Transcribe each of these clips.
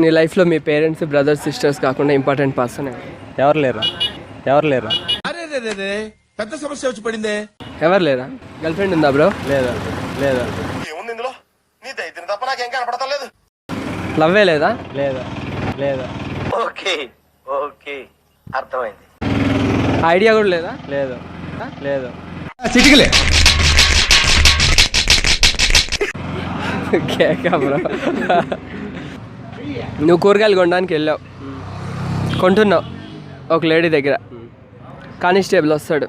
నీ లైఫ్లో మీ పేరెంట్స్ బ్రదర్స్ సిస్టర్స్ కాకుండా ఇంపార్టెంట్ పర్సన్ ఎవరు? లేరు? ఎవరు లేరు? పెద్ద సమస్య వచ్చి పడిందే. ఎవరు లేరా? గర్ల్ ఫ్రెండ్ ఉందా బ్రో లేదు లేదు. ఏముంది ఇందులో? నీ దైత్యం తప్ప నాకేం కనపడతలేదు లవ్వే లేదా? లేదు లేదు. Okay okay. అర్థమైంది. ఐడియా కూడా లేదా? లేదు లేదు. చిటికలే. కేక బ్రో నువ్వు కూరగాయలు కొనడానికి వెళ్ళావు. కొంటున్నావు ఒక లేడీ దగ్గర. కానిస్టేబుల్ వస్తాడు.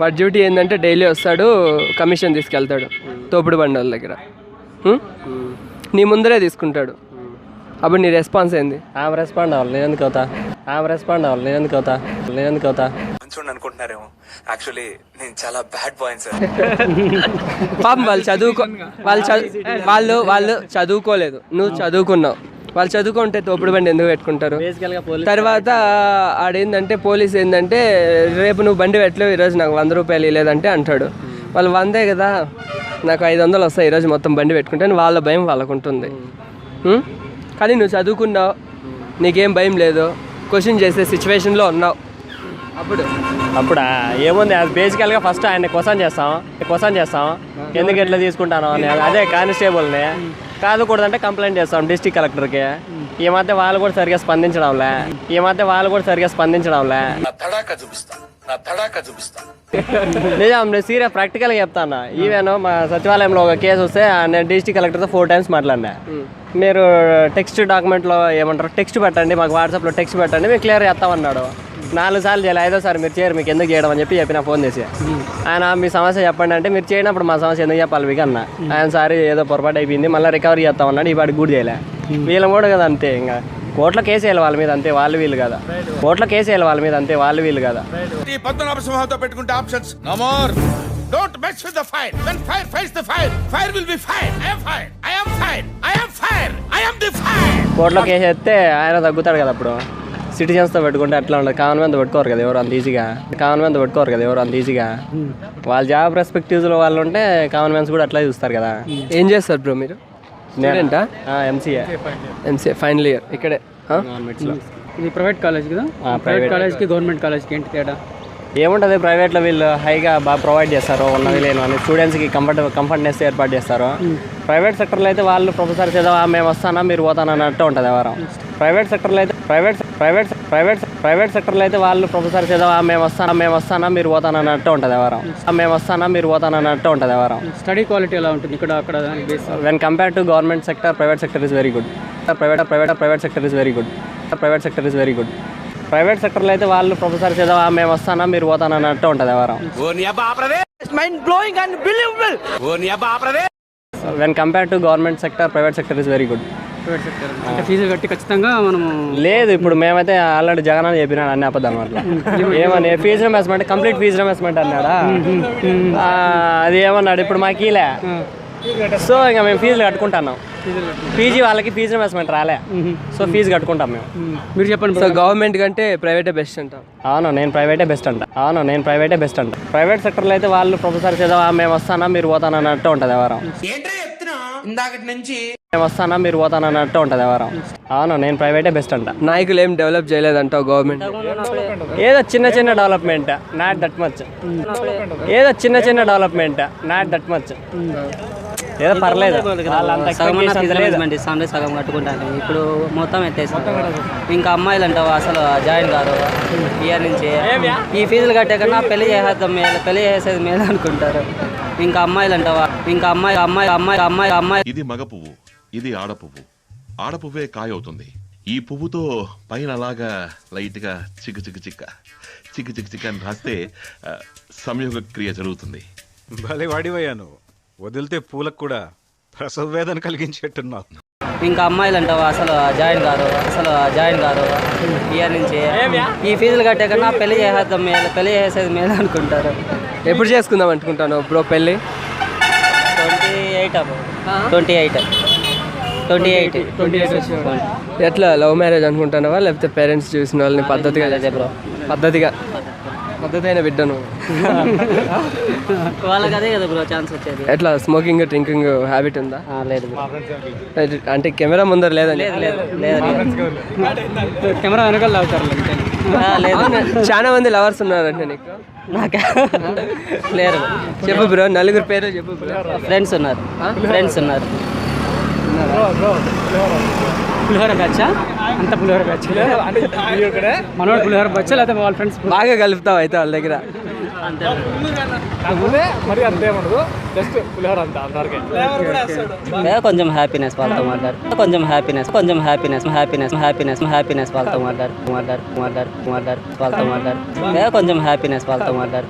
వాడి డ్యూటీ ఏంటంటే డైలీ వస్తాడు కమిషన్ తీసుకెళ్తాడు తోపుడు బండి వాళ్ళ దగ్గర? నీ ముందరే తీసుకుంటాడు. అప్పుడు నీ రెస్పాన్స్ ఏంది? ఆమె రెస్పాండ్ అవ్వాలి నేను ఎందుకు అవుతా? ఆమె రెస్పాండ్ అవ్వాలి నేను ఎందుకు అవుతా? నేను ఎందుకు అవుతా? అనుకుంటున్నారేమో. యాక్చువల్లీ నేను చాలా బ్యాడ్ బాయ్ సార్. పాపం వాళ్ళు చదువుకో వాళ్ళు చదువు వాళ్ళు వాళ్ళు చదువుకోలేదు. నువ్వు చదువుకున్నావు. వాళ్ళు చదువుకుంటే తోపుడు బండి ఎందుకు పెట్టుకుంటారు? తర్వాత ఆడేందంటే పోలీస్ ఏంటంటే రేపు నువ్వు బండి పెట్టలేవు ఈరోజు నాకు వంద రూపాయలు లేదంటే అంటాడు. వాళ్ళు వందే కదా నాకు ఐదు వందలు వస్తాయి ఈరోజు మొత్తం బండి పెట్టుకుంటే వాళ్ళ భయం వాళ్ళకు ఉంటుంది ఉం? కానీ నువ్వు చదువుకున్నావు నీకేం భయం లేదు క్వశ్చన్ చేసే సిచ్యువేషన్లో ఉన్నావు. అప్పుడు అప్పుడు ఏముంది అది బేసికల్గా ఫస్ట్ ఆయన క్వశ్చన్ చేస్తాం క్వశ్చన్ చేస్తాం ఎందుకు ఎట్లా తీసుకుంటాను అని. అదే కానిస్టేబుల్ని. కాదుకూడదంటే కంప్లైంట్ చేస్తాం డిస్టిక్ కలెక్టర్కి. ఈ మధ్య వాళ్ళు కూడా సరిగా స్పందించడంలే. ఈ మధ్య వాళ్ళు కూడా సరిగా స్పందించడంలే. నా తడాకా చూపిస్తా. నా తడాకా చూపిస్తా. నిజం నేను సీరియస్ ప్రాక్టికల్గా చెప్తాను ఈవెన్ మా సచివాలయంలో ఒక కేసు వస్తే నేను డిస్టిక్ కలెక్టర్తో ఫోర్ టైమ్స్ మాట్లాడినా. మీరు టెక్స్ట్ డాక్యుమెంట్లో ఏమంటారు? టెక్స్ట్ పెట్టండి మాకు వాట్సాప్లో టెక్స్ట్ పెట్టండి మేము క్లియర్ చేస్తామన్నాడు. నాలుగు సార్లు చేయాలి ఐదోసారి మీరు చేయరు మీకు ఎందుకు చేయడం అని చెప్పి చెప్పిన ఫోన్ చేసి. ఆయన మీ సమస్య చెప్పండి అంటే మీరు చేయనప్పుడు మా సమస్య ఎందుకు చెప్పాలి మీకు అన్న. ఆయన సారి ఏదో పొరపాటు అయిపోయింది మళ్ళీ రికవరీ చేస్తామన్నాడు ఈ పాటికి కూడా చేయలే. వీళ్ళం కూడా కదా అంతే ఇంకా. కోట్ల కేసు వేయాలి వాళ్ళ మీద అంతే వాళ్ళు వీళ్ళు కదా. కోట్ల కేసు వేయాలి వాళ్ళ మీద అంతే వాళ్ళు వీళ్ళు కదా. ఈ పద్మనాభ సింహంతో పెట్టుకుంటే options. No more don't mix with the fire when fire the fire fire will be fire I am fire I am fire I am fire I am the fire కోర్టులో కేసు ఎత్తే ఆయన తగ్గుతాడు కదా అప్పుడు. సిటిజన్స్తో పెట్టుకుంటే అట్లా ఉండదు. కామన్ మ్యాన్తో పెట్టుకోరు కదా ఎవరు అంత ఈజీగా. కామన్ మ్యాన్తో పెట్టుకోరు కదా ఎవరు అంత ఈజీగా. వాళ్ళ జాబ్ రెస్పెక్టివ్స్లో వాళ్ళు ఉంటే కామన్ మ్యాన్స్ కూడా అట్లా చూస్తారు కదా. ఏం చేస్తారు బ్రో మీరు? స్టూడెంటా ఎంసీఏ ఎంసీఏ ఫైనల్ ఇయర్ ఇక్కడే? ఇది ప్రైవేట్ కాలేజ్ కదా? ప్రైవేట్ కాలేజ్కి గవర్నమెంట్ కాలేజ్కి ఏంటి తేడా? ఏముంటుంది ప్రైవేట్లో వీళ్ళు హైగా బాగా ప్రొవైడ్ చేస్తారు. ఉన్నది లేను అని స్టూడెంట్స్కి కంఫర్ట్ కంఫర్ట్నెస్ ఏర్పాటు చేస్తారు. ప్రైవేట్ సెక్టర్లో అయితే వాళ్ళు ప్రొఫెసర్స్ ఏదో "ఆ, మేము వస్తానా మీరు పోతానా అన్నట్టు ఉంటుంది ఎవరు ప్రైవేట్ సెక్టర్లో అయితే ప్రైవేట్ ప్రైవేట్ ప్రైవేట్ ప్రైవేట్ సెక్టర్లో అయితే వాళ్ళు ప్రొఫెసర్స్ ఏదో "ఆ, మేము వస్తానా మేము వస్తానా మీరు పోతానా అన్నట్టు ఉంటుంది ఎవరు "ఆ, మేము వస్తానా మీరు పోతానా అన్నట్టు ఉంటుంది ఎవరు స్టడీ క్వాలిటీ ఎలా ఉంటుంది? ఇక్కడ అక్కడ when compare to government sector private sector is very good private private private sector is very good private sector is very good private సెక్టర్లో అయితే వాళ్ళు ప్రొఫెసర్స్ ఏదో "ఆ, మేము వస్తానా మీరు పోతానా అన్నట్టు ఉంటుంది ఎవరు when compare to government sector private sector is very good అంటే ఫీజులు కట్టి ఖచ్చితంగా మనము లేదు ఇప్పుడు మేమైతే ఆల్రెడీ జగన్ అని చెప్పినాడు అన్ని అబద్ధాలు అట్లా ఏమని? Fees reimbursement complete fees reimbursement అన్నాడా? ఆ, అది ఏమన్నాడు? ఇప్పుడు మాకు ఈలే. సో ఇంకా మేము ఫీజులు కట్టుకుంటున్నాం. పీజీ వాళ్ళకి ఫీజు రిమర్స్మెంట్ రాలే. సో ఫీజు కట్టుకుంటాం మేము. మీరు చెప్పండి సో గవర్నమెంట్ కంటే ప్రైవేటే బెస్ట్ అంటాం అవును నేను ప్రైవేటే బెస్ట్ అంట. అవును నేను ప్రైవేటే బెస్ట్ అంట. ప్రైవేట్ సెక్టర్లో అయితే వాళ్ళు ప్రొఫెసర్స్ ఏదో "ఆ, మేము వస్తానా మీరు పోతానా అన్నట్టు ఉంటుంది ఎవరు మేము వస్తానా మీరు పోతానా అన్నట్టు ఉంటుంది ఎవరు. అవును నేను ప్రైవేటే బెస్ట్ అంట. నాయకులు ఏం డెవలప్ చేయలేదంటావు గవర్నమెంట్? ఏదో చిన్న చిన్న డెవలప్మెంట్ నాట్ దట్ మచ్ ఏదో చిన్న చిన్న డెవలప్మెంట్ నాట్ దట్ మచ్ ఏదో పర్లేదు. వాళ్ళంత సగం సగం కట్టుకుంటాను ఇప్పుడు మొత్తం ఎత్తేసారు. ఇంకా అమ్మాయిలు అంటావు? అసలు జాయిన్ కాదు ఇయర్ నుంచి. ఈ ఫీజులు కట్టే కన్నా పెళ్ళి చేసేద్దాం మేలు పెళ్ళి చేసేది మేలు అనుకుంటారు. ఇంకా అమ్మాయిలు అంటావా? ఇంకా అమ్మాయి అమ్మాయి అమ్మాయి అమ్మాయి అమ్మాయి. ఇది మగ పువ్వు. ఇది ఆడ పువ్వు ఆడ పువ్వే కాయ అవుతుంది ఈ పువ్వుతో పైన అలాగా లైట్గా చిక్కు చిక్కు చిక్క చిక్కు చిక్కు చిక్క అని రాస్తే సంయోగ క్రియ జరుగుతుంది. భలే వాడివయ్యాను వదిలితే పూలకు కూడా ప్రసవ వేదన కలిగించేట్టున్నావు. ఇంకా అమ్మాయిలు అంటావా అసలు జాయిన్ కాదు అసలు జాయిన్ కాదు ఇయర్ నుంచి ఈ ఫీజులు కట్టే కన్నా పెళ్ళి చేసేద్దాం మేలు పెళ్ళి చేసేది మేలు అనుకుంటారు. ఎప్పుడు చేసుకుందాం అనుకుంటాను బ్రో పెళ్ళి? Twenty eight twenty eight. Twenty eight twenty ఎట్లా లవ్ మ్యారేజ్ అనుకుంటున్నావా? లేకపోతే పేరెంట్స్ చూసిన వాళ్ళని పద్ధతిగా? అదే బ్రో పద్ధతిగా. పద్ధతైన బిడ్డను. వాళ్ళకి అదే కదా బ్రో ఛాన్స్ వచ్చేది. ఎట్లా? స్మోకింగ్ డ్రింకింగ్ హ్యాబిట్ ఉందా? ఆ, లేదు. అంటే కెమెరా ముందర లేదండి లేదు లేదు లేదు. కెమెరా వెనకాల ఆ, లేదు. చాలా మంది లవర్స్ ఉన్నారంటే నీకు. నాకే? లేరు. చెప్పు బ్రో నలుగురు పేరు చెప్పు బ్రో ఫ్రెండ్స్ ఉన్నారు. ఫ్రెండ్స్ ఉన్నారు. పులిహోర. బ్యాచా? అంత పులిహోర బ్యాచ్? మనోడు పులిహోర బ్యాచ్? లేకపోతే వాళ్ళ ఫ్రెండ్స్ బాగా కలుపుతావు అయితే వాళ్ళ దగ్గర. ఏ, కొంచెం హ్యాపీనెస్ వాళ్ళతో మాట్లాడు కొంచెం హ్యాపీనెస్ కొంచెం హ్యాపీనెస్ హ్యాపీనెస్ హ్యాపీనెస్ హ్యాపీనెస్ వాళ్ళతో మాట్లాడు మాట్లాడు మాట్లాడు మాట్లాడు వాళ్ళతో మాట్లాడు కొంచెం హ్యాపీనెస్ వాళ్ళతో మాట్లాడు